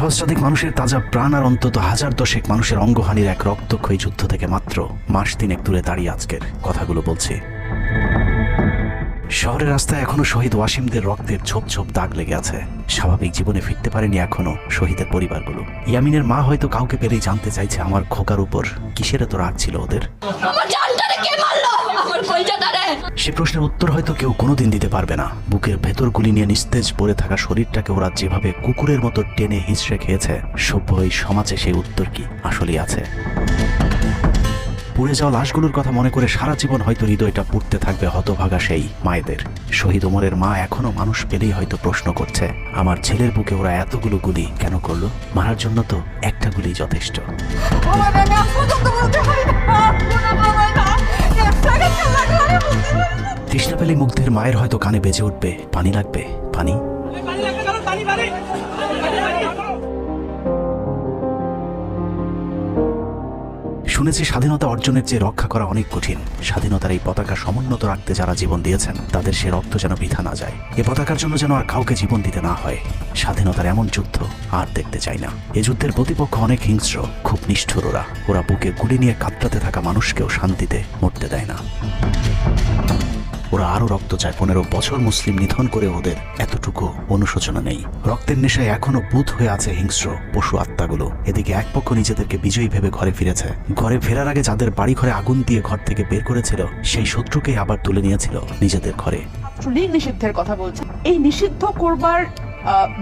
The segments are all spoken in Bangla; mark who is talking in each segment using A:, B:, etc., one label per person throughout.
A: সহস্রাধিক মানুষের তাজা প্রাণ আর অন্তত হাজার দশেক মানুষের অঙ্গহানির এক রক্তক্ষয়ী যুদ্ধ থেকে মাত্র মাস তিনেক দূরে দাঁড়িয়ে আজকের কথাগুলো বলছি। শহরের রাস্তায় এখনও শহীদ ওয়াসিমদের রক্তের ছোপ ছোপ দাগ লেগে আছে। স্বাভাবিক জীবনে ফিরতে পারেনি এখনও শহীদের পরিবারগুলো। ইয়ামিনের মা হয়তো কাউকে পেলেই জানতে চাইছে আমার খোকার উপর কিসের তো রাগ ছিল ওদের? সে প্রশ্নের উত্তর হয়তো কেউ কোনোদিন দিতে পারবে না। বুকের ভেতর গুলি নিয়ে নিস্তেজ পড়ে থাকা শরীরটাকে ওরা যেভাবে কুকুরের মতো টেনে হিঁচড়ে খেয়েছে, সভ্য এই সমাজে সেই উত্তর কি আসলেই আছে? পুড়ে যাওয়া লাশগুলোর কথা মনে করে সারা জীবন হয়তো হৃদয়টা পুড়তে থাকবে হতভাগা সেই মায়েদের। শহীদ ওমরের মা এখনও মানুষ পেলেই হয়তো প্রশ্ন করছে, আমার ছেলের বুকে ওরা এতগুলো গুলি কেন করল? মারার জন্য তো একটা গুলি যথেষ্ট। তৃষ্ণা পেলে মুগ্ধের মায়ের হয়তো কানে বেজে উঠবে পানি লাগবে পানি? শুনেছি স্বাধীনতা অর্জনের চেয়ে রক্ষা করা অনেক কঠিন। স্বাধীনতার এই পতাকা সমুন্নত রাখতে যারা জীবন দিয়েছেন, তাদের সে রক্ত যেন বিধা না যায়। এ পতাকার জন্য যেন আর কাউকে জীবন দিতে না হয়। স্বাধীনতার এমন যুদ্ধ আর দেখতে চাই না। এ যুদ্ধের প্রতিপক্ষ অনেক হিংস্র, খুব নিষ্ঠুর ওরা ওরা বুকে গুলি নিয়ে কাতরাতে থাকা মানুষকেও শান্তিতে মরতে দেয় না। ওরা আরও রক্ত চায়। পনেরো বছর মুসলিম নিধন করে ওদের এতটুকু অনুশোচনা নেই। রক্তের নেশায় এখনও বুধ হয়ে আছে হিংস্র পশু আত্মাগুলো। এদিকে এক পক্ষ নিজেদেরকে বিজয়ী ভেবে ঘরে ফিরেছে। ঘরে ফেরার আগে যাদের বাড়ি ঘরে আগুন দিয়ে ঘর থেকে বের করেছিল, সেই শত্রুকেই আবার তুলে নিয়েছিল নিজেদের ঘরে।
B: নিষিদ্ধের কথা বলছে এই নিষিদ্ধ করবার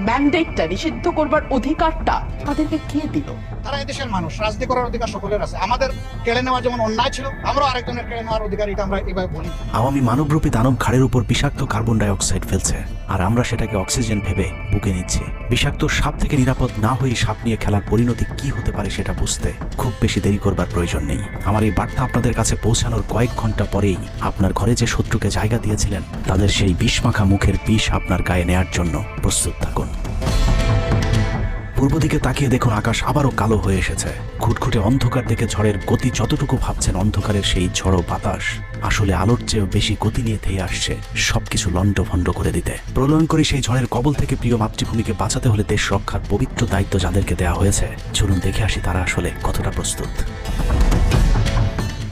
B: ম্যান্ডেটটা নিষিদ্ধ করবার অধিকারটা তাদেরকে কে দিল?
C: তারা এদেশের মানুষ, রাজনীতি করার অধিকার সকলের আছে। আমাদের কেড়ে নেওয়া যেমন অন্যায় ছিল আমরা আরেকজনের কেড়ে নেওয়ার অধিকার এটা আমরা এভাবে বলি।
A: আওয়ামী মানবরূপী দানব ঘাড়ের উপর বিষাক্ত কার্বন ডাই অক্সাইড ফেলছে, আর আমরা সেটাকে অক্সিজেন ভেবে বুকে নিচ্ছি। বিষাক্ত সাপ থেকে নিরাপদ না হয়ে সাপ নিয়ে খেলার পরিণতি কি হতে পারে সেটা বুঝতে খুব বেশি দেরি করবার প্রয়োজন নেই। আমার এই বার্তা আপনাদের কাছে পৌঁছানোর কয়েক ঘণ্টা পরেই আপনার ঘরে যে শত্রুকে জায়গা দিয়েছিলেন, তাদের সেই বিষমাখা মুখের বিষ আপনার গায়ে নেয়ার জন্য প্রস্তুত থাকুন। পূর্ব দিকে তাকিয়ে দেখুন আকাশ আবারও কালো হয়ে এসেছে। খুটখুটে অন্ধকার দেখে ঝড়ের গতি যতটুকু ভাবছেন অন্ধকারের সেই ঝড়ো বাতাস। আসলে আলোর চেয়েও বেশি গতি নিয়ে ধেয়ে আসছে সবকিছু লণ্ডভণ্ড করে দিতে। প্রলয়ঙ্করী সেই ঝড়ের কবল থেকে প্রিয় মাতৃভূমিকে বাঁচাতে হলে দেশ রক্ষার পবিত্র দায়িত্ব যাদেরকে দেওয়া হয়েছে। চলুন দেখে আসি তারা আসলে কতটা প্রস্তুত।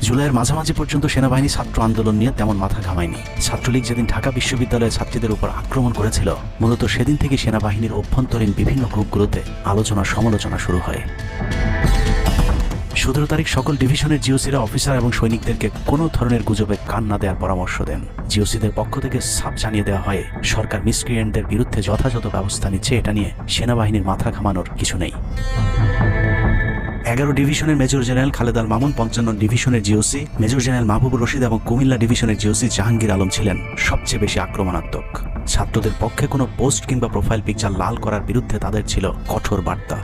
A: জুলাইয়ের মাঝামাঝি পর্যন্ত সেনাবাহিনী ছাত্র আন্দোলন নিয়ে তেমন মাথা ঘামায়নি। ছাত্রলীগ যেদিন ঢাকা বিশ্ববিদ্যালয়ের ছাত্রীদের উপর আক্রমণ করেছিল, মূলত সেদিন থেকে সেনাবাহিনীর অভ্যন্তরীণ বিভিন্ন গ্রুপগুলোতে আলোচনা সমালোচনা শুরু হয়। সতেরো তারিখ সকল ডিভিশনের জিওসিরা অফিসার এবং সৈনিকদেরকে কোনো ধরনের গুজবে কান না দেওয়ার পরামর্শ দেন। জিওসিদের পক্ষ থেকে সাপ জানিয়ে দেওয়া হয়, সরকার মিসক্রিয়েন্টদের বিরুদ্ধে যথাযথ ব্যবস্থা নিচ্ছে, এটা নিয়ে সেনাবাহিনীর মাথা ঘামানোর কিছু নেই। এগারো ডিভিশনের মেজর জেনারেল খালেদ আল মামুন, পঞ্চান্ন ডিভিশনের GOC major general Mahbubur Rashid এবং কুমিল্লা ডিভিশনের জিওসি জাহাঙ্গীর আলম ছিলেন সবচেয়ে বেশি আক্রমণাত্মক। ছাত্রদের পক্ষে কোনো পোস্ট কিংবা প্রোফাইল পিকচার লাল করার বিরুদ্ধে তাদের ছিল কঠোর বার্তা।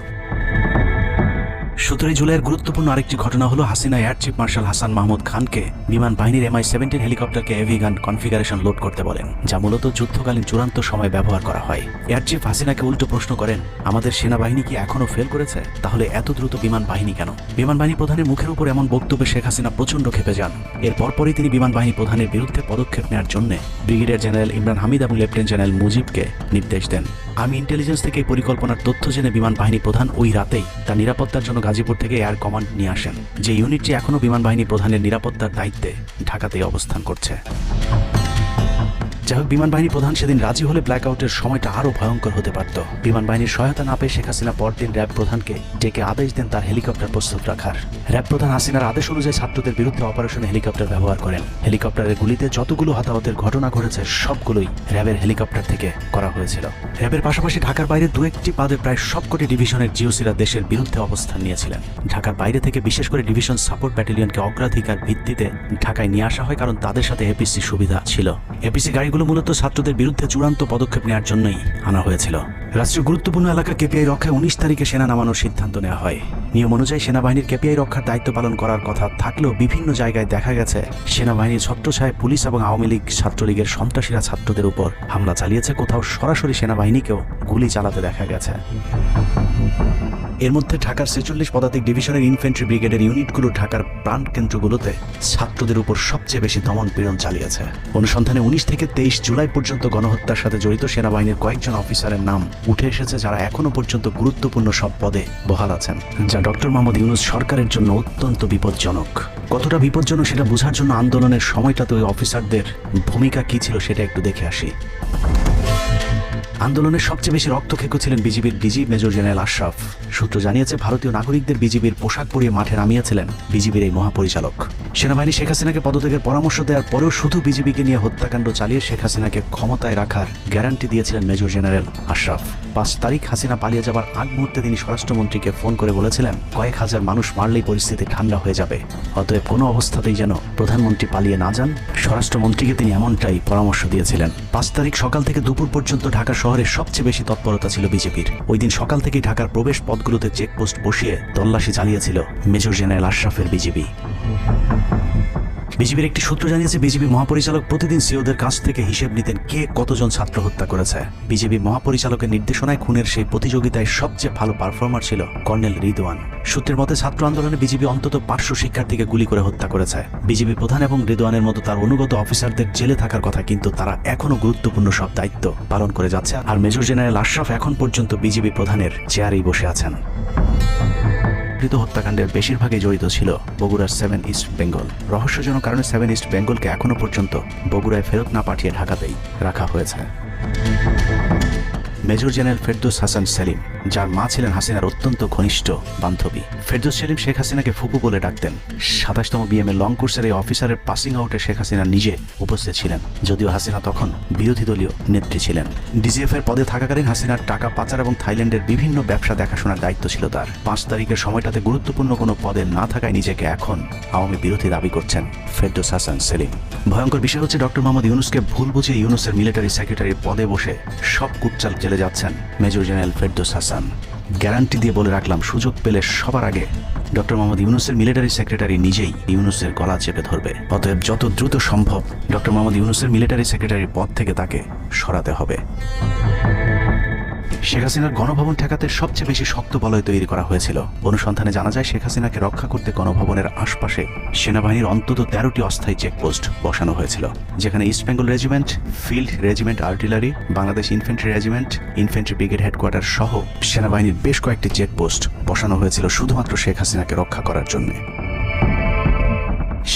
A: সতেরোই জুলাইয়ের গুরুত্বপূর্ণ আরেকটি ঘটনা হলো Hasina air chief marshal Hasan Mahmud খানকে বিমান বাহিনীর এমআই সেভেন্টিন হেলিকপ্টারকে এভি গান কনফিগারেশন লোড করতে বলেন, যা মূলত যুদ্ধকালীন চূড়ান্ত সময় ব্যবহার করা হয়। এয়ার চিফ হাসিনাকে উল্টো প্রশ্ন করেন, আমাদের সেনাবাহিনী কি এখনও ফেল করেছে? তাহলে এত দ্রুত বিমান বাহিনী কেন? বিমান বাহিনী প্রধানের মুখের উপর এমন বক্তব্যে শেখ হাসিনা প্রচণ্ড খেপে যান। এর পরপরই তিনি বিমান বাহিনী প্রধানের বিরুদ্ধে পদক্ষেপ নেওয়ার জন্য ব্রিগেডিয়ার জেনারেল ইমরান হামিদ এবং লেফটেন্যান্ট জেনারেল মুজিবকে নির্দেশ দেন। আমি ইন্টেলিজেন্স থেকে পরিকল্পনার তথ্য জেনে বিমান বাহিনী প্রধান ওই রাতেই তার নিরাপত্তার জন্য গাজীপুর থেকে এয়ার কমান্ড নিয়ে আসেন, যে ইউনিটটি এখনও বিমান বাহিনী প্রধানের নিরাপত্তার দায়িত্বে ঢাকাতেই অবস্থান করছে। যাই হোক, বিমান বাহিনী প্রধান সেদিন রাজি হলে ব্ল্যাক আউটের সময়টা আরও ভয়ঙ্কর হতে পারত। বিমান বাহিনীর সহায়তা না পেয়ে শেখ হাসিনা পরদিন র্যাব প্রধানকে ডেকে আদেশ দেন তার হেলিকপ্টার প্রস্তুত রাখার। র্যাব প্রধান হাসিনার আদেশ অনুযায়ী ছাত্রদের বিরুদ্ধে অপারেশনে হেলিকপ্টার ব্যবহার করেন। হেলিকপ্টারের গুলিতে যতগুলো হতাহতের ঘটনা ঘটেছে, সবগুলোই র্যাবের হেলিকপ্টার থেকে করা হয়েছিল। র্যাবের পাশাপাশি ঢাকার বাইরে দু একটি পাদে প্রায় সবকটি ডিভিশনের জিওসিরা দেশের বিরুদ্ধে অবস্থান নিয়েছিলেন। ঢাকার বাইরে থেকে বিশেষ করে ডিভিশন সাপোর্ট ব্যাটালিয়নকে অগ্রাধিকার ভিত্তিতে ঢাকায় নিয়ে আসা হয় কারণ তাদের সাথে এপিসি সুবিধা ছিল। এপিসি গাড়িগুলো মূলত ছাত্রদের বিরুদ্ধে চূড়ান্ত পদক্ষেপ নেওয়ার জন্যই আনা হয়েছিল। রাষ্ট্রীয় গুরুত্বপূর্ণ এলাকা কেপিআই রক্ষায় উনিশ তারিখে সেনা নামানোর সিদ্ধান্ত নেওয়া হয়। নিয়ম অনুযায়ী সেনাবাহিনীর কেপিআই রক্ষার দায়িত্ব পালন করার কথা থাকলেও বিভিন্ন জায়গায় দেখা গেছে, সেনাবাহিনীর ছত্রছায় পুলিশ এবং আওয়ামী লীগ ছাত্রলীগের সন্ত্রাসীরা ছাত্রদের উপর হামলা চালিয়েছে। কোথাও সরাসরি সেনাবাহিনীকেও গুলি চালাতে দেখা গেছে। এর মধ্যে ঢাকার ছেচল্লিশ পদাতিক ডিভিশনের ইনফেন্ট্রি ব্রিগেডের ইউনিটগুলো ঢাকার প্রাণ কেন্দ্রগুলোতে ছাত্রদের উপর সবচেয়ে বেশি দমন পীড়ন চালিয়েছে। অনুসন্ধানে উনিশ থেকে তেইশ জুলাই পর্যন্ত গণহত্যার সাথে জড়িত সেনাবাহিনীর কয়েকজন অফিসারের নাম উঠে এসেছে যারা এখনও পর্যন্ত গুরুত্বপূর্ণ সব পদে বহাল আছেন, যা ডক্টর মোহাম্মদ ইউনুস সরকারের জন্য অত্যন্ত বিপজ্জনক। কতটা বিপজ্জনক সেটা বোঝার জন্য আন্দোলনের সময়টাতে ওই অফিসারদের ভূমিকা কী ছিল সেটা একটু দেখে আসি। আন্দোলনের সবচেয়ে বেশি রক্তক্ষেকো ছিলেন বিজিবির ডিজি মেজর জেনারেল আশরাফ। সূত্র জানিয়েছে, ভারতীয় নাগরিকদের বিজিবির পোশাক পরিয়ে মাঠে নামিয়েছিলেন বিজিবির এই মহাপরিচালক। সেনাবাহিনী শেখ হাসিনাকে পদত্যাগের পরামর্শ দেওয়ার পরেও শুধু বিজিবিকে নিয়ে হত্যাকাণ্ড চালিয়ে শেখ হাসিনাকে ক্ষমতায় রাখার গ্যারান্টি দিয়েছিলেন মেজর জেনারেল আশরাফ। পাঁচ তারিখ হাসিনা পালিয়ে যাবার আগ মুহূর্তে তিনি স্বরাষ্ট্রমন্ত্রীকে ফোন করে বলেছিলেন, কয়েক হাজার মানুষ মারলেই পরিস্থিতি ঠান্ডা হয়ে যাবে। অতএব কোনো অবস্থাতেই যেন প্রধানমন্ত্রী পালিয়ে না যান, স্বরাষ্ট্রমন্ত্রীকে তিনি এমনটাই পরামর্শ দিয়েছিলেন। পাঁচ তারিখ সকাল থেকে দুপুর পর্যন্ত ঢাকা শহরে সবচেয়ে বেশি তৎপরতা ছিল বিজেপির। ওই দিন সকাল থেকে ঢাকার প্রবেশ পথগুলোতে চেকপোস্ট বসিয়ে তল্লাশি চালিয়েছিল মেজর জেনারেল আশরাফের বিজেপি। বিজেপির একটি সূত্র জানিয়েছে বিজেপি মহাপরিচালক প্রতিদিন সিওদের কাছ থেকে হিসেব নিতেন কে কতজন ছাত্র হত্যা করেছে। বিজেপি মহাপরিচালকের নির্দেশনায় খুনের সেই প্রতিযোগিতায় সবচেয়ে ভালো পারফর্মার ছিল কর্নেল রিদওয়ান। সূত্রের মতে, ছাত্র আন্দোলনে বিজেপি অন্তত পাঁচশো শিক্ষার্থীকে গুলি করে হত্যা করেছে। বিজেপি প্রধান এবং রিদওয়ানের মতো তার অনুগত অফিসারদের জেলে থাকার কথা কিন্তু তারা এখনও গুরুত্বপূর্ণ সব দায়িত্ব পালন করে যাচ্ছে। আর মেজর জেনারেল আশরাফ এখন পর্যন্ত বিজেপি প্রধানের চেয়ারেই বসে আছেন। কৃত হত্যাকাণ্ডের বেশিরভাগই জড়িত ছিল বগুড়ার সেভেন ইস্ট বেঙ্গল রহস্যজনক কারণে সেভেন ইস্ট বেঙ্গলকে এখনও পর্যন্ত বগুড়ায় ফেরত না পাঠিয়ে ঢাকাতেই রাখা হয়েছে। মেজর জেনারেল ফেরদৌস হাসান সেলিম, যার মা ছিলেন হাসিনার অত্যন্ত ঘনিষ্ঠ বান্ধবী। ফেরদৌস সেলিম শেখ হাসিনাকে ফুপু বলে ডাকতেন। সাতাশতম বিএমএ লং কোর্সের এই অফিসারের পাসিং আউটে শেখ হাসিনা নিজে উপস্থিত ছিলেন। যদিও হাসিনা তখন বিরোধী দলীয় নেত্রী ছিলেন। ডিজিএফ এর পদে থাকাকালীন হাসিনার টাকা পাচার এবং থাইল্যান্ডের বিভিন্ন ব্যবসা দেখাশোনার দায়িত্ব ছিল তার। পাঁচ তারিখের সময়টাতে গুরুত্বপূর্ণ কোনো পদে না থাকায় নিজেকে এখন আওয়ামী বিরোধী দাবি করছেন ফেরদৌস হাসান সেলিম। ভয়ঙ্কর বিষয় হচ্ছে ডক্টর মোহাম্মদ ইউনুসকে ভুল বুঝে ইউনুসের মিলিটারি সেক্রেটারির পদে বসে সব কুটচাল চলে যাচ্ছেন major general Ferdous Hasan. Guarantee দিয়ে বলে রাখলাম, সুযোগ পেলে সবার আগে ডক্টর মোহাম্মদ ইউনুসের মিলিটারি সেক্রেটারি নিজেই ইউনুসের গলা চেপে ধরবে। অতএব যত দ্রুত সম্ভব ডক্টর মোহাম্মদ ইউনুসের মিলিটারি সেক্রেটারির পদ থেকে তাকে সরাতে হবে। শেখ হাসিনার গণভবন ঠেকাতে সবচেয়ে বেশি শক্ত বলয় তৈরি করা হয়েছিল। অনুসন্ধানে জানা যায়, শেখ হাসিনাকে রক্ষা করতে গণভবনের আশপাশে সেনাবাহিনীর অন্তত তেরোটি অস্থায়ী চেকপোস্ট বসানো হয়েছিল, যেখানে east Bengal regiment, field regiment artillery, Bangladesh infantry regiment infantry brigade headquarter সহ সেনাবাহিনীর বেশ কয়েকটি চেকপোস্ট বসানো হয়েছিল শুধুমাত্র শেখ হাসিনাকে রক্ষা করার জন্য।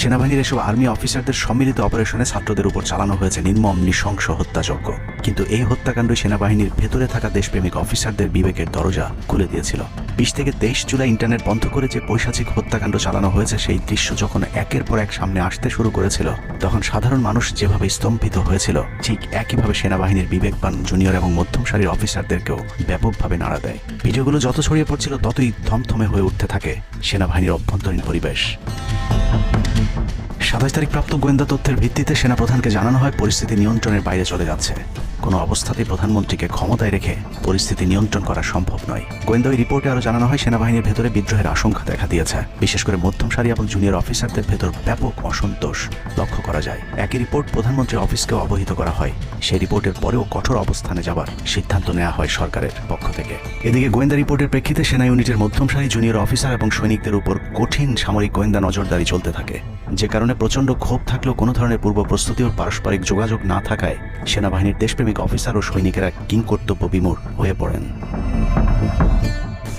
A: সেনাবাহিনীর এসব আর্মি অফিসারদের সম্মিলিত অপারেশনে ছাত্রদের উপর চালানো হয়েছে নির্মম, নৃশংস হত্যাযজ্ঞ। কিন্তু এই হত্যাকাণ্ড সেনাবাহিনীর ভেতরে থাকা দেশপ্রেমিক অফিসারদের বিবেকের দরজা খুলে দিয়েছিল। বিশ থেকে তেইশ জুলাই ইন্টারনেট বন্ধ করে যে পৈশাচিক হত্যাকাণ্ড চালানো হয়েছে, সেই দৃশ্য যখন একের পর এক সামনে আসতে শুরু করেছিল, তখন সাধারণ মানুষ যেভাবে স্তম্ভিত হয়েছিল, ঠিক একইভাবে সেনাবাহিনীর বিবেকবান জুনিয়র এবং মধ্যম সারির অফিসারদেরকেও ব্যাপকভাবে নাড়া দেয়। ভিডিওগুলো যত ছড়িয়ে পড়ছিল, ততই থমথমে হয়ে উঠতে থাকে সেনাবাহিনীর অভ্যন্তরীণ পরিবেশ। সাতাশ তারিখ প্রাপ্ত গোয়েন্দা তথ্যের ভিত্তিতে সেনাপ্রধানকে জানানো হয় পরিস্থিতি নিয়ন্ত্রণের বাইরে চলে যাচ্ছে। কোনো অবস্থাতেই প্রধানমন্ত্রীকে ক্ষমতায় রেখে পরিস্থিতি নিয়ন্ত্রণ করা সম্ভব নয়। গোয়েন্দা ওই রিপোর্টে আরও জানানো হয়, সেনাবাহিনীর ভেতরে বিদ্রোহের আশঙ্কা দেখা দিয়েছে। বিশেষ করে মধ্যম সারি এবং জুনিয়র অফিসারদের ভেতর ব্যাপক অসন্তোষ লক্ষ্য করা যায়। একই রিপোর্ট প্রধানমন্ত্রীর অফিসকেও অবহিত করা হয়। সেই রিপোর্টের পরেও কঠোর অবস্থানে যাবার সিদ্ধান্ত নেওয়া হয় সরকারের পক্ষ থেকে। এদিকে গোয়েন্দা রিপোর্টের প্রেক্ষিতে সেনা ইউনিটের মধ্যম সারি, জুনিয়র অফিসার এবং সৈনিকদের উপর কঠিন সামরিক গোয়েন্দা নজরদারি চলতে থাকে। যে কারণে প্রচণ্ড ক্ষোভ থাকলেও কোনো ধরনের পূর্ব প্রস্তুতি ও পারস্পরিক যোগাযোগ না থাকায় সেনাবাহিনীর দেশপ্রেমিক অফিসার ও সৈনিকেরা কিংকর্তব্য বিমূর হয়ে পড়েন।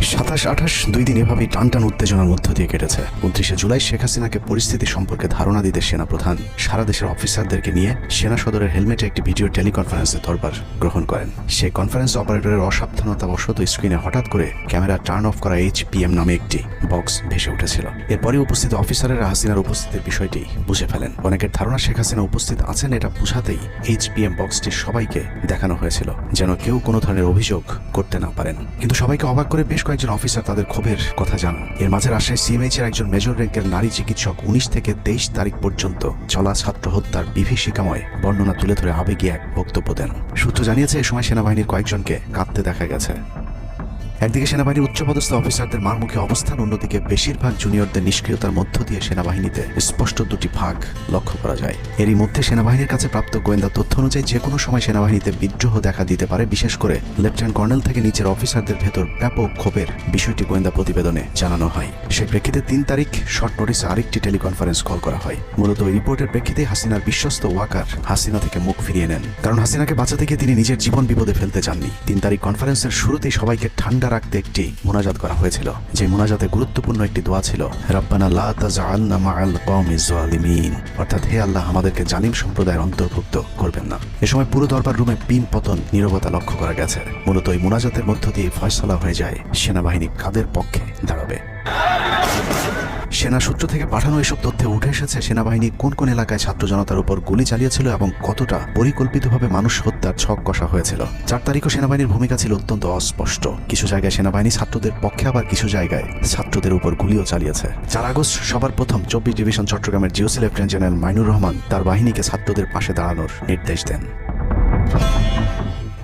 A: সাতাশ, আঠাশ, দুই দিন এভাবেই টান টান উত্তেজনার মধ্য দিয়ে কেটেছে। উনত্রিশে জুলাই শেখ হাসিনাকে পরিস্থিতি সম্পর্কে ধারণা দিতে সেনাপ্রধান সারা দেশের অফিসারদেরকে নিয়ে সেনা সদরের হেলমেটে একটি ভিডিও টেলিকনফারেন্সে দরবার গ্রহণ করেন। সেই কনফারেন্স অপারেটরের অসাবধানতা অসাবধানতাবশত স্ক্রিনে হঠাৎ করে ক্যামেরা টার্ন অফ করা এইচ পিএম নামে একটি বক্স ভেসে উঠেছিল। এরপরে উপস্থিত অফিসারেরা হাসিনার উপস্থিতির বিষয়টি বুঝে ফেলেন। অনেকের ধারণা শেখ হাসিনা উপস্থিত আছেন এটা বুঝাতেই এইচ পিএম বক্সটি সবাইকে দেখানো হয়েছিল, যেন কেউ কোনো ধরনের অভিযোগ করতে না পারেন। কিন্তু সবাইকে অবাক করে বেশ কয়েকজন অফিসার তাদের ক্ষোভের কথা জানান। এর মাঝে রাজশাহী সিএমএইচ এর একজন মেজর র্যাঙ্কের নারী চিকিৎসক উনিশ থেকে তেইশ তারিখ পর্যন্ত চলা ছাত্র হত্যার বিভীষিকাময় বর্ণনা তুলে ধরে আবেগে এক বক্তব্য দেন। সূত্র জানিয়েছে, এ সময় সেনাবাহিনীর কয়েকজনকে কাঁদতে দেখা গেছে। একদিকে সেনাবাহিনীর উচ্চপদস্থ অফিসারদের মারমুখী অবস্থান, অন্যদিকে বেশিরভাগ জুনিয়রদের নিষ্ক্রিয়তার মধ্য দিয়ে সেনাবাহিনীতে স্পষ্ট দুটি ভাগ লক্ষ্য করা যায়। এরই মধ্যে সেনাবাহিনীর কাছে প্রাপ্ত গোয়েন্দা তথ্য অনুযায়ী যে কোনো সময় সেনাবাহিনীতে বিদ্রোহ দেখা দিতে পারে, বিশেষ করে লেফটেন্যান্ট কর্নেল থেকে নিচের অফিসারদের ভেতর ব্যাপক ক্ষোভের বিষয়টি গোয়েন্দা প্রতিবেদনে জানানো হয়। সেই প্রেক্ষিতে তিন তারিখ শর্ট নোটিসে আরেকটি টেলিকনফারেন্স কল করা হয়। মূলত ওই রিপোর্টের প্রেক্ষিতে হাসিনার বিশ্বস্ত ওয়াকার হাসিনা থেকে মুখ ফিরিয়ে নেন। কারণ হাসিনাকে বাঁচাতে গিয়ে তিনি নিজের জীবন বিপদে ফেলতে চাননি। তিন তারিখ কনফারেন্সের শুরুতেই সবাইকে ঠান্ডা রাখতে একটি মোনাজাত করা হয়েছিল। যে মোনাজাতে গুরুত্বপূর্ণ একটি দোয়া ছিল অর্থাৎ, হে আল্লাহ, আমাদেরকে জালিম সম্প্রদায়ের অন্তর্ভুক্ত করবেন না। এ সময় পুরো দরবার রুমে পিন পতন নিরবতা লক্ষ্য করা গেছে। মূলত এই মোনাজাতের মধ্য দিয়ে ফয়সলা হয়ে যায় সেনাবাহিনী কাদের পক্ষে দাঁড়াবে। সেনা সূত্র থেকে পাঠানো এসব তথ্যে উঠে এসেছে, সেনাবাহিনী কোন কোন এলাকায় ছাত্র জনতার উপর গুলি চালিয়েছিল এবং কতটা পরিকল্পিতভাবে মানুষ হত্যার ছক কষা হয়েছিল। চার তারিখও সেনাবাহিনীর ভূমিকা ছিল অত্যন্ত অস্পষ্ট। কিছু জায়গায় সেনাবাহিনী ছাত্রদের পক্ষে, আবার কিছু জায়গায় ছাত্রদের উপর গুলিও চালিয়েছে। চার আগস্ট সবার প্রথম চব্বিশ ডিভিশন চট্টগ্রামের GOC lieutenant general Mainur Rahman তার বাহিনীকে ছাত্রদের পাশে দাঁড়ানোর নির্দেশ দেন।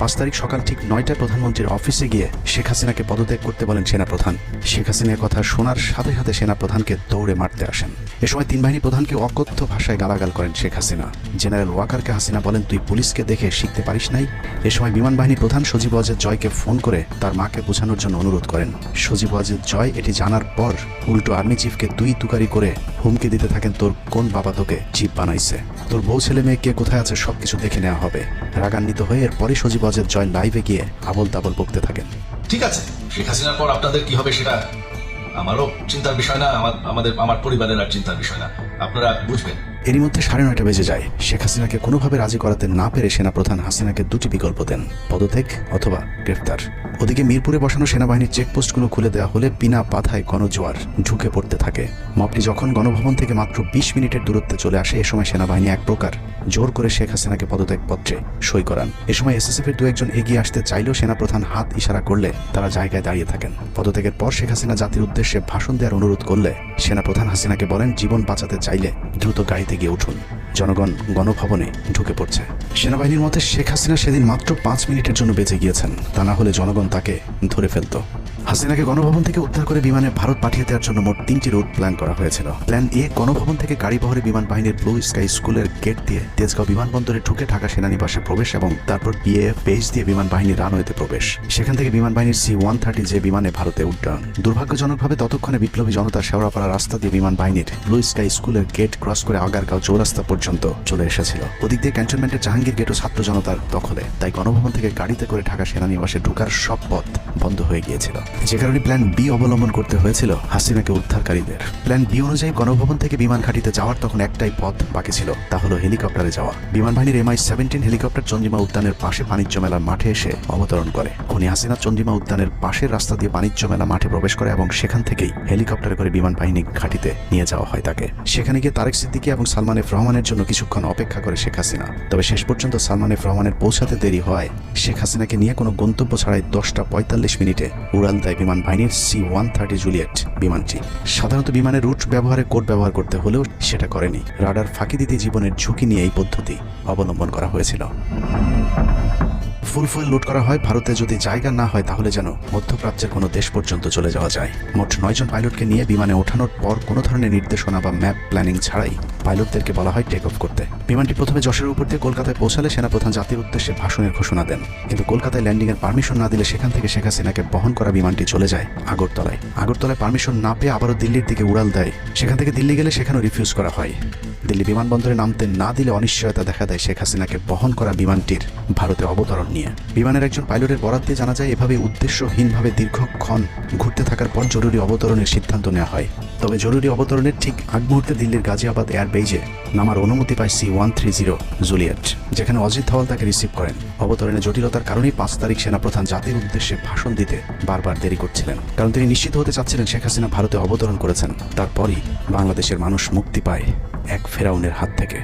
A: পাঁচ তারিখ সকাল ঠিক নয়টায় প্রধানমন্ত্রীর অফিসে গিয়ে শেখ হাসিনাকে পদত্যাগ করতে বলেন সেনাপ্রধান। শেখ হাসিনার কথা শোনার সাথে সাথে সেনাপ্রধানকে দৌড়ে মারতে আসেন। এ সময় তিন বাহিনী প্রধানকে অকথ্য ভাষায় গালাগাল করেন শেখ হাসিনা। জেনারেল ওয়াকারকে হাসিনা বলেন, তুই পুলিশকে দেখে শিখতে পারিস নাই? এ সময় বিমান বাহিনী প্রধান সজীব ওয়াজেদ জয়কে ফোন করে তার মাকে বোঝানোর জন্য অনুরোধ করেন। সজীব ওয়াজেদ জয়, এটি জানার পর উল্টো আর্মি চিফকে দুই তুকারি করে হুমকি দিতে থাকেন, তোর কোন বাবা তোকে চিফ বানাইছে? তোর বউ ছেলে মেয়ে কে কোথায় আছে সবকিছু দেখে নেওয়া হবে। রাগান্বিত হয়ে এরপরই সজীব অজের জয় লাইভে গিয়ে আবল তাবল বকতে থাকেন।
D: ঠিক আছে। শেখ হাসিনার পর আপনাদের কি হবে সেটা আমারও চিন্তার বিষয় না, আমার আমাদের আমার পরিবারের আর চিন্তার বিষয় না। আপনারা বুঝবেন।
A: এরই মধ্যে সাড়ে নয়টা বেজে যায়। শেখ হাসিনাকে কোনোভাবে রাজি করাতে না পেরে সেনাপ্রধান হাসিনাকে দুটি বিকল্প দেন, পদত্যাগ অথবা গ্রেফতার। ওদিকে মিরপুরে বসানো সেনাবাহিনীর চেকপোস্টগুলো খুলে দেওয়া হলে বিনা বাধায় গণজোয়ার ঢুকে পড়তে থাকে। মপটি যখন গণভবন থেকে মাত্র বিশ মিনিটের দূরত্বে চলে আসে, এ সময় সেনাবাহিনী এক প্রকার জোর করে শেখ হাসিনাকে পদত্যাগ পত্রে সই করান। এ সময় এসএসএফ এর দু একজন এগিয়ে আসতে চাইলেও সেনাপ্রধান হাত ইশারা করলে তারা জায়গায় দাঁড়িয়ে থাকেন। পদত্যাগের পর শেখ হাসিনা জাতির উদ্দেশ্যে ভাষণ দেওয়ার অনুরোধ করলে সেনাপ্রধান হাসিনাকে বলেন, জীবন বাঁচাতে চাইলে দ্রুত গাড়িতে গিয়ে উঠুন। জনগণ গণভবনে ঢুকে পড়ছে। সেনাবাহিনীর মতে শেখ হাসিনা সেদিন মাত্র পাঁচ মিনিটের জন্য বেঁচে গিয়েছেন। তা না হলে জনগণ তাকে ধরে ফেলত। হাসিনাকে গণভবন থেকে উদ্ধার করে বিমানে ভারত পাঠিয়ে দেওয়ার জন্য মোট তিনটি রুট প্ল্যান করা হয়েছিল। প্ল্যান এ, গণভবন থেকে গাড়ি বহরে বিমান বাহিনীর ব্লু স্কাই স্কুলের গেট দিয়ে তেজগাঁও বিমানবন্দরে ঢুকে ঢাকা সেনানিবাসে প্রবেশ এবং তারপর বিএএফ বেস দিয়ে বিমান বাহিনীর রানওয়েতে প্রবেশ। সেখান থেকে বিমান বাহিনীর সি ওয়ান থার্টি যে বিমানে ভারতে উড্ডয়ন। দুর্ভাগ্যজনকভাবে ততক্ষণে বিপ্লবী জনতা শেওড়াপাড়া রাস্তা দিয়ে বিমান বাহিনীর ব্লু স্কাই স্কুলের গেট ক্রস করে আগারগাঁও চৌরাস্তা পর্যন্ত চলে এসেছিল। ওদিক দিয়ে ক্যান্টনমেন্টের জাহাঙ্গীর গেটও ছাত্র জনতার দখলে, তাই গণভবন থেকে গাড়িতে করে ঢাকা সেনানিবাসে ঢুকার সব পথ বন্ধ হয়ে গিয়েছিল। যে কারণে প্ল্যান বি অবলম্বন করতে হয়েছিল হাসিনাকে উদ্ধারকারীদের। প্ল্যান বি অনুযায়ী গণভবন থেকে বিমান ঘাটিতে যাওয়ার তখন একটাই পথ বাকি ছিল, তা হলো হেলিকপ্টারে যাওয়া। বিমান বাহিনীর এমআই সেভেন্টিন হেলিকপ্টার চন্দ্রিমা উদ্যানের পাশে বাণিজ্য মেলার মাঠে এসে অবতরণ করে। খনি হাসিনা চন্দ্রিমা উদ্যানের পাশের রাস্তা দিয়ে বাণিজ্য মেলা মাঠে প্রবেশ করে এবং সেখান থেকেই হেলিকপ্টারে করে বিমান বাহিনী ঘাটিতে নিয়ে যাওয়া হয় তাকে। সেখানে গিয়ে তারেক সিদ্দিকী এবং সালমান এফ রহমানের জন্য কিছুক্ষণ অপেক্ষা করে শেখ হাসিনা। তবে শেষ পর্যন্ত সালমান এফ রহমানের পৌঁছাতে দেরি হয় শেখ হাসিনাকে নিয়ে কোনো গন্তব্য ছাড়াই দশটা পঁয়তাল্লিশ মিনিটে উড়াল দেয় বিমান বাহিনীর সি ওয়ান থার্টি জুলিয়েট বিমানটি। সাধারণত বিমানের রুট ব্যবহারে কোড ব্যবহার করতে হলেও সেটা করেনি। রাডার ফাঁকি দিতে জীবনের ঝুঁকি নিয়ে এই পদ্ধতি অবলম্বন করা হয়েছিল। ফুল ফুল লুট করা হয়। ভারতে যদি জায়গা না হয়, তাহলে যেন মধ্যপ্রাচ্যের কোনো দেশ পর্যন্ত চলে যাওয়া যায়। মোট নয়জন পাইলটকে নিয়ে বিমানে ওঠানোর পর কোনো ধরনের নির্দেশনা বা ম্যাপ প্ল্যানিং ছাড়াই পাইলটদেরকে বলা হয় টেক অফ করতে। বিমানটি প্রথমে যশোরের উপর দিয়ে কলকাতায় পৌঁছালে সেনাপ্রধান জাতির উদ্দেশ্যে ভাষণের ঘোষণা দেন। কিন্তু কলকাতায় ল্যান্ডিং এর পারমিশন না দিলে সেখান থেকে শেখ হাসিনাকে বহন করা বিমানটি চলে যায় আগরতলায়। আগরতলায় পারমিশন না পেয়ে আবারও দিল্লির দিকে উড়াল দেয়। সেখান থেকে দিল্লি গেলে সেখানেও রিফিউজ করা হয়। দিল্লি বিমানবন্দরে নামতে না দিলে অনিশ্চয়তা দেখা দেয় শেখ হাসিনাকে বহন করা বিমানটির ভারতে অবতরণ নিয়ে। বিমানের একজন পাইলটের বরাত দিয়ে জানা যায়, এভাবে উদ্দেশ্যহীনভাবে দীর্ঘক্ষণ ঘুরতে থাকার পর জরুরি অবতরণের সিদ্ধান্ত নেওয়া হয়। তবে জরুরি অবতরণের ঠিক আগ মুহূর্তে দিল্লির গাজিয়াবাদ এয়ারবেজে নামার অনুমতি পায় C one three zero Juliet, যেখানে অজিত ধওয়াল তাকে রিসিভ করেন। অবতরণে জটিলতার কারণেই পাঁচ তারিখ সেনাপ্রধান জাতির উদ্দেশ্যে ভাষণ দিতে বারবার দেরি করছিলেন। কারণ তিনি নিশ্চিত হতে চাচ্ছিলেন শেখ হাসিনা ভারতে অবতরণ করেছেন। তারপরই বাংলাদেশের মানুষ মুক্তি পায়। এক ফেরাউনের হাত থেকে।